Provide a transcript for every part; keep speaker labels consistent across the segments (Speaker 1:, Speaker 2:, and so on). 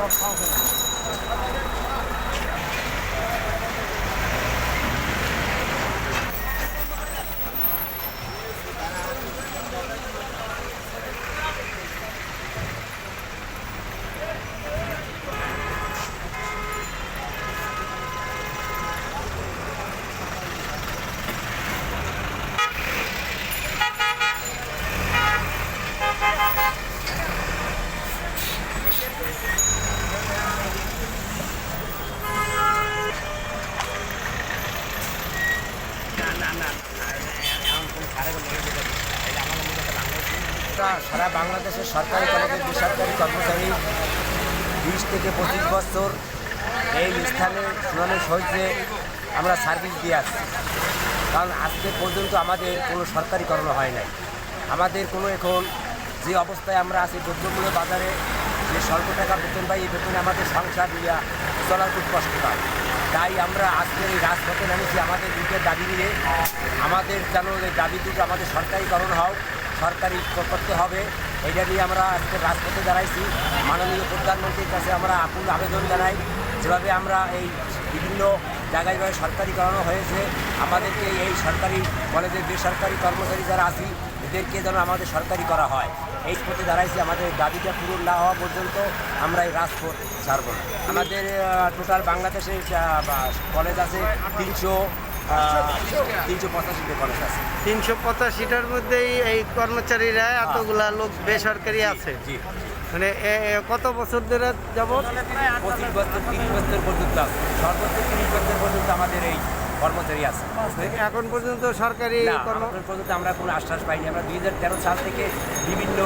Speaker 1: আমরা সারা বাংলাদেশের সরকারি কলেজের বেসরকারি কর্মচারী বিশ থেকে পঁচিশ বছর এই স্থানে শুনানি সহিতে আমরা সার্ভিস দিয়ে আসছি। কারণ আজকে পর্যন্ত আমাদের কোনো সরকারিকরণ হয় নাই। আমাদের কোনো এখন যে অবস্থায় আমরা আছি দ্রব্যমূল্য বাজারে যে স্বল্প টাকা বেতন পাই, এই বেতনে আমাদের সংসার নিয়ে চলার খুব কষ্টকর তাই আমরা আজকের এই রাজপথে নামেছি আমাদের দুটোর দাবি নিয়ে। আমাদের যেন এই দাবি দুটো আমাদের সরকারিকরণ হোক, সরকারি করতে হবে। এটা নিয়ে আমরা আজকে রাজপথে দাঁড়াইছি। মাননীয় প্রধানমন্ত্রীর কাছে আমরা আকুল আবেদন জানাই। যেভাবে আমরা এই বিভিন্ন জায়গায় জায়গায় সরকারিকরণ হয়েছে, আমাদেরকে এই সরকারি কলেজের বেসরকারি কর্মচারী যারা আছি এদেরকে যেন আমাদের সরকারি করা হয়। এই পথে দাঁড়াইছি আমাদের দাবিটা পূরণ না হওয়া পর্যন্ত আমরা এই রাজপথ ছাড়ব না। আমাদের টোটাল বাংলাদেশে কলেজ আছে তিনশো তিনশো পঁচাশিটি কলেজ আছে।
Speaker 2: তিনশো পঁচাশিটার মধ্যেই এই কর্মচারীরা এতগুলা লোক বেসরকারি আছে।
Speaker 1: জি।
Speaker 2: মানে কত বছর ধরে যাব
Speaker 1: পঁচিশ বছর তিরিশ বছর পর্যন্ত সর্বোচ্চ তিরিশ বছর পর্যন্ত আমাদের এই কর্মচারী আছে।
Speaker 2: এখন পর্যন্ত সরকারি
Speaker 1: পর্যন্ত আমরা কোনো আশ্বাস পাইনি। আমরা দুই হাজার তেরো সাল থেকে বিভিন্ন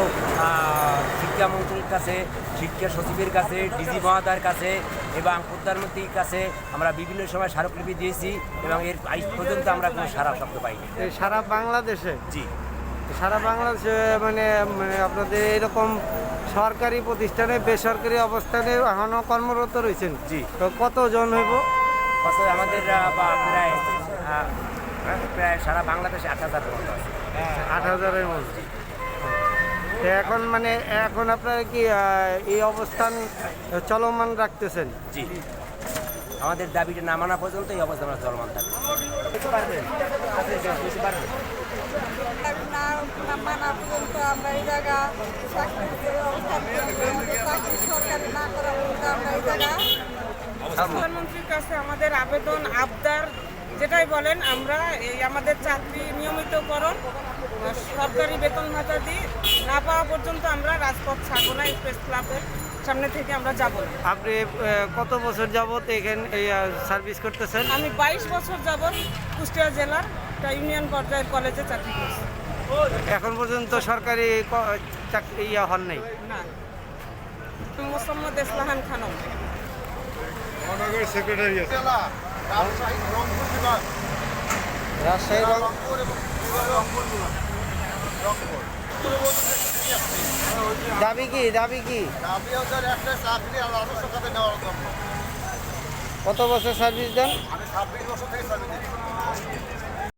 Speaker 1: শিক্ষামন্ত্রীর কাছে শিক্ষা সচিবের কাছে ডিজি মহাদার কাছে এবং প্রধানমন্ত্রীর কাছে আমরা বিভিন্ন সময় স্মারকলিপি দিয়েছি এবং এর আজ পর্যন্ত আমরা কোনো সারা শব্দ পাইনি।
Speaker 2: সারা বাংলাদেশে?
Speaker 1: জি।
Speaker 2: সারা বাংলাদেশে মানে মানে আপনাদের এরকম সরকারি প্রতিষ্ঠানে বেসরকারি অবস্থানে এখনও কর্মরত রয়েছেন?
Speaker 1: জি।
Speaker 2: তো কতজন হইব?
Speaker 1: কত আমাদের বা প্রায় প্রায় সারা বাংলাদেশে আট হাজার মতো আছে
Speaker 2: আট হাজারের মধ্যে এখন মানে এখন আপনারা কি এই অবস্থান চলমান রাখতেছেন
Speaker 1: জি আমাদের দাবিটা না মানা পর্যন্ত এই অবস্থা আমরা চলমান থাকবে
Speaker 3: মানা আমরা এই জায়গা সরকারি না করা আমরা এই জায়গা
Speaker 4: প্রধানমন্ত্রীর কাছে আমাদের আবেদন আবদার যেটাই বলেন আমরা এই আমাদের চাকরি নিয়মিতকরণ সরকারি বেতন ভাতা দিই না পাওয়া পর্যন্ত আমরা রাজপথ ছাড়বো না প্রেস ক্লাবের সামনে থেকে আমরা যাব
Speaker 2: আপনি কত বছর যাবত এখানে এই সার্ভিস করতেছেন?
Speaker 4: আমি বাইশ বছর যাবৎ কুষ্টিয়া জেলার ইউনিয়ন পর্যায়ের কলেজে চাকরি করছি।
Speaker 2: এখন পর্যন্ত সরকারি চাকরি ইয়া হন নাই?
Speaker 4: না। মোসাম্মদ ইসলাহান খানম।
Speaker 2: রাজশাহী দাবি কি দাবি কি?
Speaker 5: আমি হচ্ছে একটা চাকরি আর আদর্শ খাতে নেওয়ার জন্য।
Speaker 2: কত বছর সার্ভিস দেন?
Speaker 5: আমি ছাব্বিশ বছর থেকে সার্ভিস